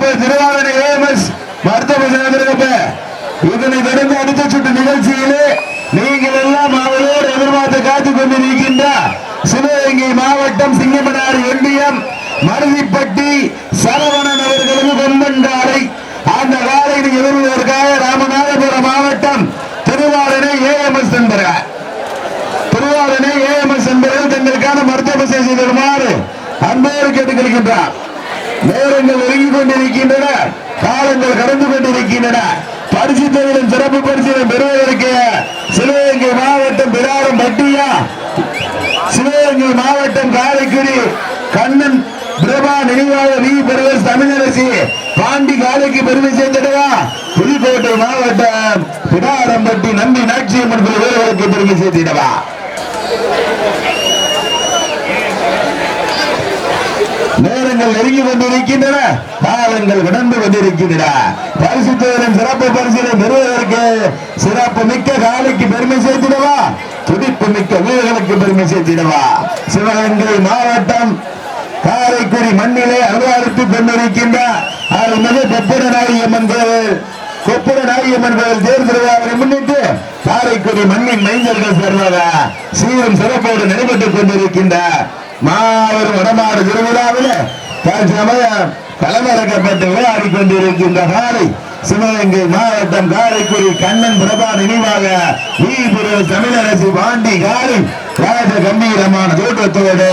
அப்ப திருவாரூர் ஏஎம்எஸ் மருத்துவ சேர்ந்திருக்கப்ப இதனை தொடர்ந்து அடுத்த சுற்று நிகழ்ச்சியிலே நீங்கள் எல்லாம் அவளோடு எதிர்பார்த்து காத்துக் கொண்டிருக்கின்ற சிவகங்கை மாவட்டம் சிங்கமனார் ஒன்றியம் மருதிப்பட்டி சரவணன் அவர்களுக்கு கொம்பன் அந்த காலை எதிர்வதற்காக ராமநாதபுரம் மாவட்டம் திருவாரணை ஏஎம்எஸ் என்பர்கள். திருவாரணை ஏஎம்எஸ் என்பவர்கள் தங்களுக்கான மருத்துவ செய்து தருமாறு அன்போடு கேட்டுக்கொள்கின்றார். நேரங்கள் கொண்டிருக்கின்றன. காலங்கள் கடந்து கொண்டிருக்கின்றன. பரிசு சிறப்பு பரிசுகளை பெறுவதற்கு சிவகங்கை மாவட்டம் பிடாரம் பட்டியா. சிவகங்கை மாவட்டம் காரைக்குடி. கண்ணன் பிரபா நினைவாக வி. பெருவர் தமிழரசி பாண்டி காலைக்கு பெருமை சேர்த்திடவா புதுக்கோட்டை மாவட்டம் பிடாரம்பட்டி நம்பி நாட்சியம்மன் வீரர்களுக்கு பெருமை சேர்த்திடவா? காலங்கள் நெருங்கி கொண்டிருக்கின்றன காலங்கள் கடந்து கொண்டிருக்கின்றன பரிசு சிறப்பு பரிசீலனை பெறுவதற்கு சிறப்பு மிக்க காலைக்கு பெருமை சேர்த்திடவா? துடிப்பு மிக்க வீரர்களுக்கு பெருமை சேர்த்திடவா? சிவகங்கை மாவட்டம் காரைக்குடி மண்ணிலே அலுவலத்துக் கொண்டிருக்கின்ற அருள்மிகு கொப்புரநாயம்மன் கோவில். கொப்புரநாயம்மன் கோவில் தேர் திருவிழாவை முன்னிட்டு காரைக்குடி மண்ணின் மைந்தர்கள் சேர்ந்தவ சீரும் சிறப்போடு நடைபெற்றுக் கொண்டிருக்கின்ற மாபெரும் வடமாடு திருவிழாவில் தற்சமயம் களமிறக்கப்பட்டு விளையாடி கொண்டிருக்கின்ற காலை சிவகங்கை மாவட்டம் காரைக்குடி கண்ணன் பிரபா நினைவாக வீபுர தமிழரசு பாண்டி காலை ராஜ கம்பீரமான தோற்றத்தோடு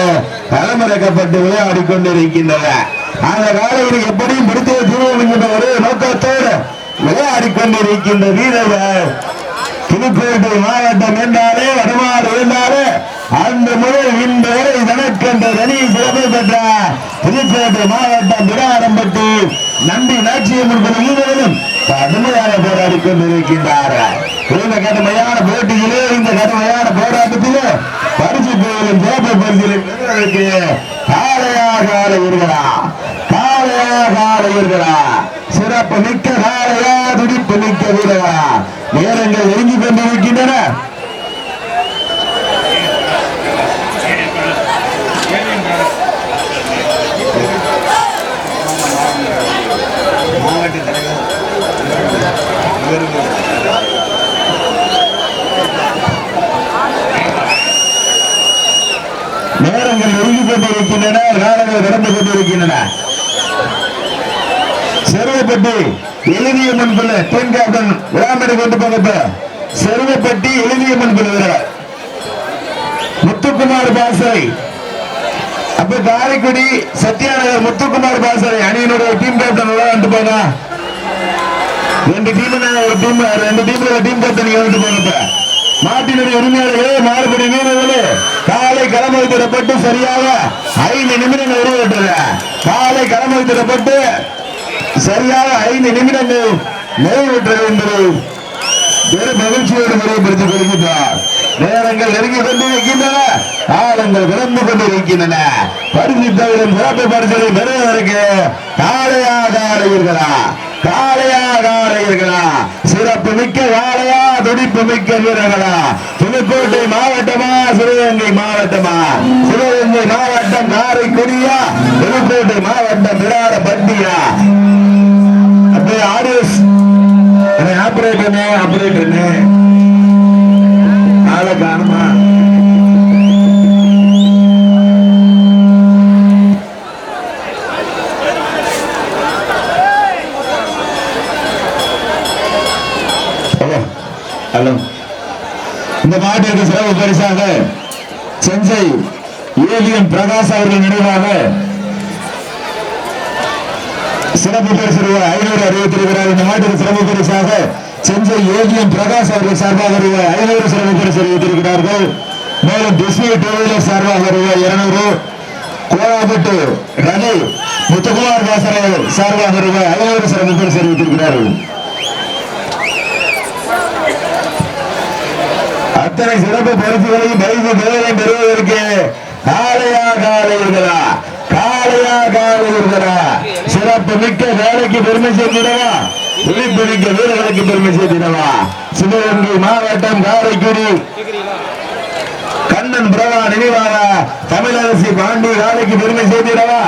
களமிறக்கப்பட்டு விளையாடி கொண்டிருக்கின்றன அந்த காலையில் எப்படியும் பிடித்தே தீர்வு என்கின்ற ஒரே நோக்கத்தோடு விளையாடி கொண்டிருக்கின்ற வீரர்கள். புதுக்கோட்டை மாவட்டம் என்றாலே வருமாறு இருந்தாலே அந்த முதல் இன்று வரை தனக்கென்ற தனி சிறப்பு பெற்ற புதுக்கோட்டை மாவட்டம் விடாரம்பட்டி நம்பி நாச்சியம் பல வீரர்களும் கடுமையாக போராடி கொண்டிருக்கின்றார்கள். இந்த கடுமையான போட்டியிலே இந்த கடுமையான போராட்டத்திலே பரிசு கோயிலும் சிறப்பு பரிசிலை பெறுவதற்கு காளையாக காலையாக காளையாக சிறப்பு மிக்க காலையா துடிப்பு மிக்க வீரரா? நேரங்கள் நெருங்கி கொண்டிருக்க நேரங்கள் நெருங்கி கொண்டிருக்கின்றன காலங்கள் கடந்து கொண்டிருக்கின்றன செருவப்பட்டி எழுதியம்மன் பிள்ளை டீம் கேப்டன் கொண்டு போகப்ப. செருவப்பட்டி எழுதியம்மன் பிள்ளை வீரர். முத்துக்குமார் பாசறை. அப்ப காரைக்குடி சத்யாநகர் முத்துக்குமார் பாசறை அணியினுடைய டீம் கேப்டன் விளையாண்டு போனா. ரெண்டு டீம் ஒரு டீம் ரெண்டு டீம்ல ஒரு டீம் கேப்டன் நீங்க போனப்ப மாட்டினுடைய உரிமையாளர்களே மாறுபடி வீரர்களே காலை களமளித்திடப்பட்டு சரியாக ஐந்து நிமிடங்கள் உருவட்டது காலை களமளித்திடப்பட்டு சரியாக ஐந்து நிமிடங்கள் நிறைவேற்ற என்பது பெரும் மகிழ்ச்சியோடு முறைப்படுத்திக் கொள்கின்றார். நேரங்கள் நெருங்கி கொண்டிருக்கின்றன காலங்கள் கடந்து கொண்டிருக்கின்றன. பரிசு தவிர சிறப்பு பரிசலை பெறுவதற்கு காலையாக ஆடுகிறா காளையாக ஆடுகிறா சிறப்பு மிக்க காளையா துடிப்பு மிக்க வீரர்களா? புதுக்கோட்டை மாவட்டமா சிவகங்கை மாவட்டமா? சிவகங்கை மாவட்டம் காரைக்குடியா புதுக்கோட்டை மாவட்டம் விராட பட்டியா அப்படியே ஆடியன்ஸ் ஆபரேட்டர் ஆபரேட்டர் ஆளை ஹலோ இந்த மாட்டிற்கு சிறப்பு பரிசாக செஞ்சை ஏலியன் பிரகாஷ் அவர்கள் நினைவாக சிறப்பு பரிசு ரூபாய் ஐநூறு அறிவித்திருக்கிறார் இந்த மாட்டிற்கு சிறப்பு பரிசாக செஞ்சை ஏலியன் பிரகாஷ் அவர்கள் சார்பாக ரூபாய் ஐநூறு சிறப்பு பரிசு அறிவித்திருக்கிறார்கள். மேலும் டிஸ்னி டூ வீலர் சார்பாக ரூபாய் இருநூறு. கோலாபட்டு ரவி முத்துக்குமார் பாசறை சார்பாக ரூபாய் ஐநூறு சிறப்பு பரிசு அறிவித்திருக்கிறார்கள். அத்தனை சிறப்பு பரிசுகளையும் பரிசு பெறுவதையும் பெறுவதற்கு காலையா காலையுங்களா காலையா காலையுங்களா சிறப்பு மிக்க வேலைக்கு பெருமை சேர்த்திடவா? விழிப்பு மிக்க வீரர்களுக்கு பெருமை சேர்த்திடவா? சிவகங்கை மாவட்டம் காரைக்குடி. கண்ணன் பிரபா நினைவாக தமிழரசி பாண்டி காலைக்கு பெருமை சேர்த்திடவா?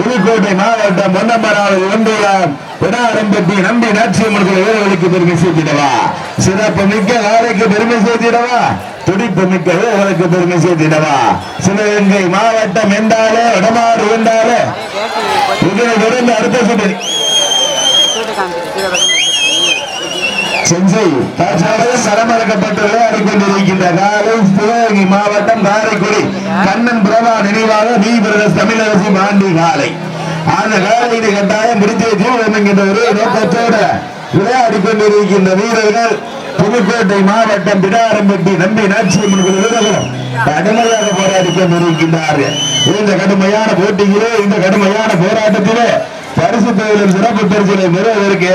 புதுக்கோட்டை மாவட்டம் பொன்னம்பராவது ஒன்றியம் பிடாரம்பட்டி நம்பி நாச்சியம்மன் வீரர்களுக்கு பெருமை சேர்த்திடவா? சிறப்பு மிக்க வேலைக்கு பெருமை சேர்த்திடவா? துடிப்பு மிக்க வீரர்களுக்கு பெருமை சேர்த்திடவா? சிவகங்கை மாவட்டம் என்றாலே வடமாறு என்றாலே இதனை தொடர்ந்து அடுத்த சுற்று. செஞ்சை தற்சமயம் சரமறக்கப்பட்டு விளையாடிக் கொண்டிருக்கின்ற காலை சிவகங்கை மாவட்டம் காரைக்குடி. கண்ணன் பிரபா நினைவாக நீ பிரதேச தமிழரசி மாண்டி காலை. அந்த காலையினை கட்டாயம் முடித்தே தீவிரம் என்கின்ற ஒரு நோக்கத்தோடு விளையாடிக் கொண்டிருக்கின்ற வீரர்கள் புதுக்கோட்டை மாவட்டம் பிடாரம்பட்டி நம்பி நாச்சியம்மன் வீரர்களும் கடுமையாக போராடி கொண்டிருக்கின்றார்கள் இந்த கடுமையான போட்டியிலே இந்த கடுமையான போராட்டத்திலே பரிசு தொழிலும் சிறப்பு பரிசுகளை பெறுவதற்கு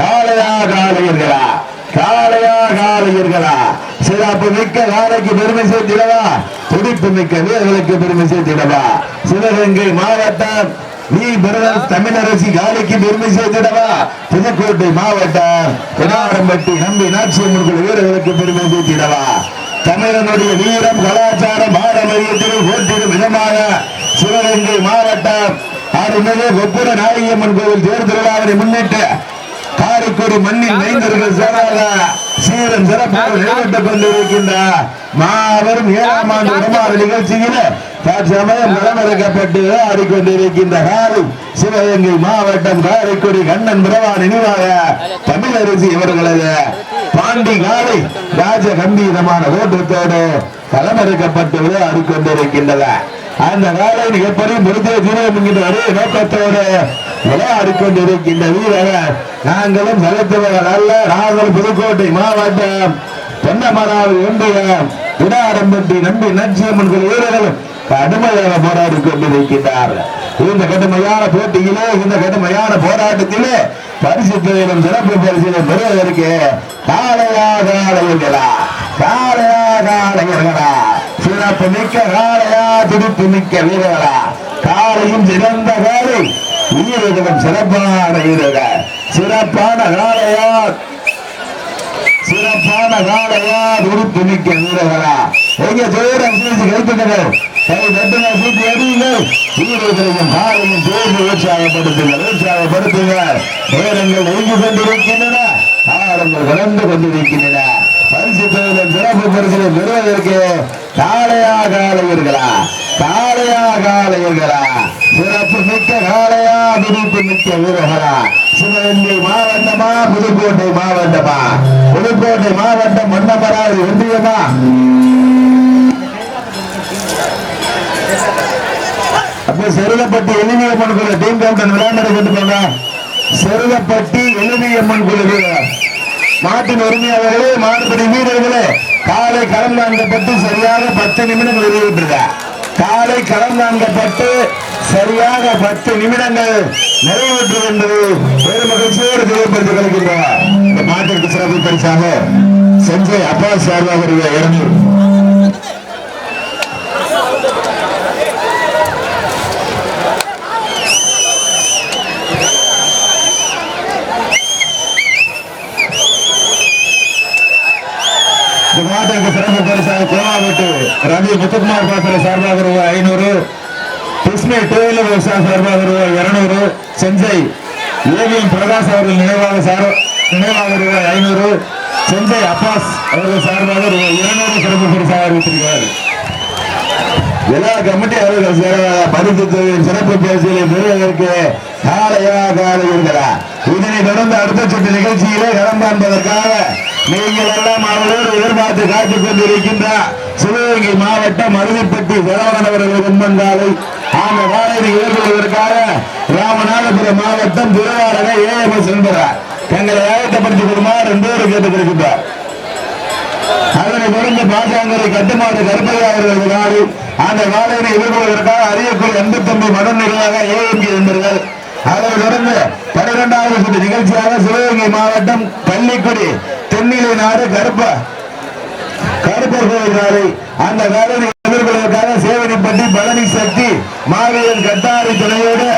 காளையா காளையர்களா காளையா காளையர்களா. சிறப்பு மிக்க காளைக்கு பெருமை சேர்த்திடவா? துடிப்பு மிக்க வீரர்களுக்கு பெருமை சேர்த்திடவா? சிவகங்கை மாவட்டம் நீ பிரதர் தமிழரசி காலைக்கு பெருமை சேர்த்திடவா? புதுக்கோட்டை மாவட்டம் பிடாரம்பட்டி நம்பி நாச்சியம்மன் வீரர்களுக்கு பெருமை சேர்த்திடவா? தமிழனுடைய வீரம் கலாச்சாரம் பாரம்பரியத்திலும் போற்றிடும் விதமாக சிவகங்கை மாவட்டம் அருள்மிகு கொப்புர நாயகியம்மன் கோவில் தேர் திருவிழாவினை முன்னிட்டு காரைக்குடி மண்ணின் மைந்தர்கள் சேராத சீரன் சிறப்பாக நிறைவேற்றப் கொண்டிருக்கின்ற மாபெரும் ஏழாம் ஆண்டு விடமாறு நிகழ்ச்சியில தற்சமயம் நலமறைக்கப்பட்டு ஆடிக்கொண்டிருக்கின்ற காலை சிவகங்கை மாவட்டம் காரைக்குடி கண்ணன் பிரவா நினைவாக தமிழரசி இவர்களது பாண்டி காலை ராஜ கம்பீரமான ஓட்டத்தோடு களமறுக்கப்பட்டு ஆடிக்கொண்டிருக்கின்றன அந்த வேலை எப்படி முடித்தே தீரம் என்கின்ற நோக்கத்தோடு விளையாடி கொண்டிருக்கின்ற வீரர் நாங்களும் செலுத்துவர்கள் அல்ல. நாங்கள் புதுக்கோட்டை மாவட்டம் தென்னமராவில் ஒன்றியம் விடாரம்பட்டி நம்பி நச்சியம்மன் கோயில் வீரர்களும் கடுமையாக போராடி கொண்டிருக்கின்றார். இந்த கடுமையான போட்டியிலே இந்த கடுமையான போராட்டத்திலே பரிசு தொழிலும் சிறப்பு பரிசிலை பெறுவதற்கு காலையாக காலையர்களா காலையாக காலையர்களா சிறப்பு மிக்க காளையா துடிப்பு மிக்க வீரர்களா. காலையும் சிறந்த காலை வீரர்களும் சிறப்பான வீரர்கள். சிறப்பான காளையா. சிறப்பான காளையா துடிப்பு மிக்க வீரர்களா. எங்க தூரம் சீசி கைத்துங்கள் கை தட்டுங்க சீட்டு எறியுங்கள் வீரர்களையும் காலையும் சேர்ந்து உற்சாகப்படுத்துங்கள் உற்சாகப்படுத்துங்கள் நேரங்கள் நெருங்கி கொண்டிருக்கின்றன காலங்கள் வளர்ந்து கொண்டிருக்கின்றன. பரிசு தொழிலும் சிறப்பு பரிசிலை பெறுவதற்கு காளையா காளையர்களா காளையா காளையர்களா சிறப்பு மிக்க காளையா துடிப்பு மிக்க வீரர்களா. சிவகங்கை மாவட்டமா புதுக்கோட்டை மாவட்டமா? புதுக்கோட்டை மாவட்டம் மன்னமராவதி ஒன்றியமா அப்ப செருகப்பட்டி எளிமையம்மன் குழு டீம் கேப்டன் விளையாண்டு கொண்டு போங்க செருகப்பட்டி எளிமையம்மன் குழு வீரர். மாட்டின் உரிமையாளர்களே மாடுபடி வீரர்களே காலை களம் நான்கப்பட்டு சரியாக பத்து நிமிடங்கள் நிறைவேற்றுக காலை களம் நான்கப்பட்டு சரியாக பத்து நிமிடங்கள் நிறைவேற்று என்பது பெரும் மகிழ்ச்சியோடு தெரியப்படுத்திக் இந்த மாட்டிற்கு சிறப்பு பரிசாக செஞ்சை அப்பா சார்பாக இருநூறு. சிறப்பு பரிசாக கோமாவட்டு ரவி முத்துக்குமார் பாத்திர சார்பாக ரூபாய் ஐநூறு கிருஷ்ணை சார்பாக ரூபாய் இருநூறு செஞ்சை ஏவிஎம் பிரகாஷ் அவர்கள் நினைவாக சார் நினைவாக ரூபாய் ஐநூறு செஞ்சை அப்பாஸ் அவர்கள் சார்பாக ரூபாய் இருநூறு சிறப்பு பரிசாக அறிவித்திருக்கிறார் எல்லா கமிட்டி அவர்கள் சிற- சிறப்பு பரிசுகளை பெறுவதற்கு காலையா காலை இதனை தொடர்ந்து அடுத்த சுற்று நிகழ்ச்சியிலே களம் காண்பதற்காக நீங்கள் எல்லாம் அவரோடு எதிர்பார்த்து காத்துக் கொண்டிருக்கின்ற சிவகங்கை மாவட்டம் அருவிப்பட்டி சரவணன் அவர்கள் அந்த காலையை ஏற்படுவதற்காக ராமநாதபுரம் மாவட்டம் திருவாரக ஏஎம்எஸ் என்பவர். தங்களை ஆயத்தப்படுத்திக் கொள்ளுமாறு பேரும் கேட்டுக்கொள்கின்றார். அதனை தொடர்ந்து பாசாங்கரை கட்டுமாடு கருப்பையா அவர்களது நாடு அந்த நாளினை எதிர்கொள்வதற்காக அரியக்குள் எண்பத்தி ஒன்பது மதன் நிர்வாக ஏஎம்பி என்பர்கள். அதனை தொடர்ந்து பன்னிரெண்டாவது சுற்று நிகழ்ச்சியாக சிவகங்கை மாவட்டம் பள்ளிக்குடி தென்னிலை நாடு கருப்ப கருப்பர் கோவில் நாடு. அந்த நாளினை எதிர்கொள்வதற்காக சேவனிப்பட்டி பழனி சக்தி மாவீரன் கட்டாரி துணையோடு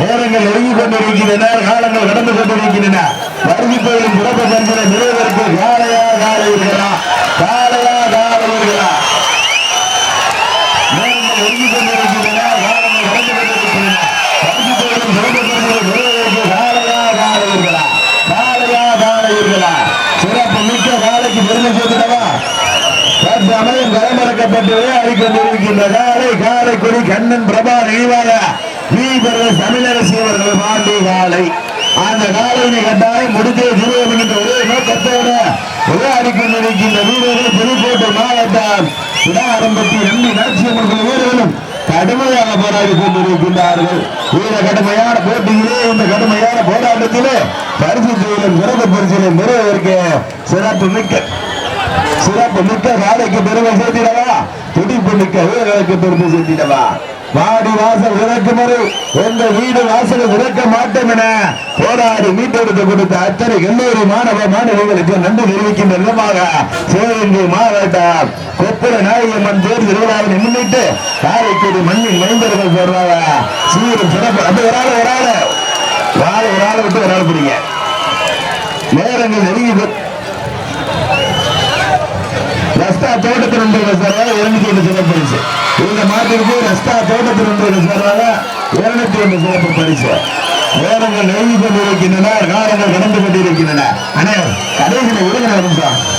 நேரங்கள் நெருங்கிக் கொண்டிருக்கின்றன காலங்கள் கடந்து கொண்டிருக்கின்றன. வருகை கோயிலும் சிறப்பு கொண்டிருக்கின்ற காலை காரைக்குடி கண்ணன் பிரபா நினைவாக வீபர்கள் தமிழரசி அவர்கள் பாண்டி காலை. அந்த காலையினை கட்டாயம் முடித்தே திருவோம் என்ற ஒரே நோக்கத்தோடு விளையாடி கொண்டிருக்கின்ற வீரர்கள் புதுக்கோட்டை மாவட்டம் சுடாரம்பட்டி நம்பி நாச்சியம்மன் வீரர்களும் கடுமையாக போராடி கொண்டிருக்கின்றார்கள். வீர கடுமையான போட்டியிலே இந்த கடுமையான போராட்டத்திலே பரிசு செய்யும் சிறந்த பரிசிலை சிறப்பு மிக்க சிறப்பு மிக்க காலைக்கு பெருமை சேர்த்திடவா? துடிப்பு மிக்க வீரர்களுக்கு பெருமை சேர்த்திடவா? வாடி வாசல் விளக்கு முறை. எந்த வீடு வாசல் விளக்க மாட்டோம் என போராடி மீட்டெடுத்து கொடுத்த அத்தனை கல்லூரி மாணவ மாணவிகளுக்கு நன்றி தெரிவிக்கின்ற விதமாக சிவகங்கை மாவட்டம் கொப்புர நாயகம்மன் தேர் திருவிழாவினை முன்னிட்டு காரைக்குடி மண்ணின் மைந்தர்கள் சொல்றாங்க சீரும் சிறப்பு அப்படி ஒரு ஆள் ஒரு ஆள். ஒரு ஆள் ஒரு ஆளை விட்டு ஒரு ஆள் பிடிங்க. நேரங்கள் நெருங்கி போ- தோட்டத்தில் சார்பாக இருநூத்தி ஒன்று சிறப்பு பரிசு. இந்த மாட்டிற்கு ரஸ்தா தோட்டத்தில் சார்பாக இருநூத்தி ஒன்று சிறப்பு பரிசு. நேரங்கள் நெருங்கி கொண்டிருக்கின்றன. காலங்கள் கடந்து கொண்டிருக்கின்றன. அண்ணே கடைசியில் விடுங்க நிமிஷம்.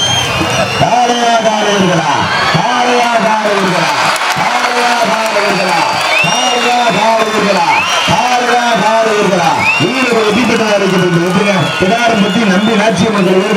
காலையா காலையர்களா காலையா காலையர்களா காலையா காலையர்களா காலையா காலையா வீரர்கள் வெற்றி பெற்றதாக இருக்கிறது. பிடாரம் பற்றி நம்பி நாச்சியம்மன்